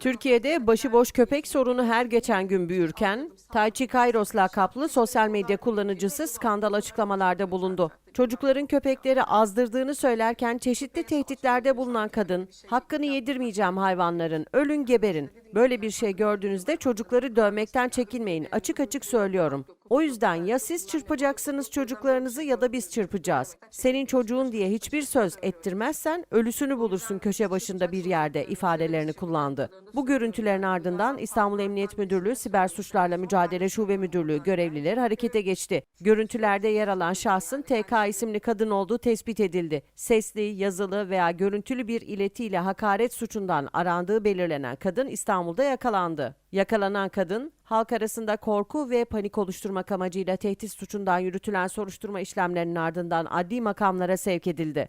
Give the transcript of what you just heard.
Türkiye'de başıboş köpek sorunu her geçen gün büyürken, Taychi Kairos lakaplı sosyal medya kullanıcısı skandal açıklamalarda bulundu. Çocukların köpekleri azdırdığını söylerken çeşitli tehditlerde bulunan kadın, hakkını yedirmeyeceğim hayvanların, ölün geberin. Böyle bir şey gördüğünüzde çocukları dövmekten çekinmeyin, açık açık söylüyorum. O yüzden ya siz çırpacaksınız çocuklarınızı ya da biz çırpacağız. Senin çocuğun diye hiçbir söz ettirmezsen ölüsünü bulursun köşe başında bir yerde ifadelerini kullandı. Bu görüntülerin ardından İstanbul Emniyet Müdürlüğü Siber Suçlarla Mücadele Şube Müdürlüğü görevlileri harekete geçti. Görüntülerde yer alan şahsın TK isimli kadın olduğu tespit edildi. Sesli, yazılı veya görüntülü bir iletiyle hakaret suçundan arandığı belirlenen kadın İstanbul'da yakalandı. Yakalanan kadın, halk arasında korku ve panik oluşturmak amacıyla tehdit suçundan yürütülen soruşturma işlemlerinin ardından adli makamlara sevk edildi.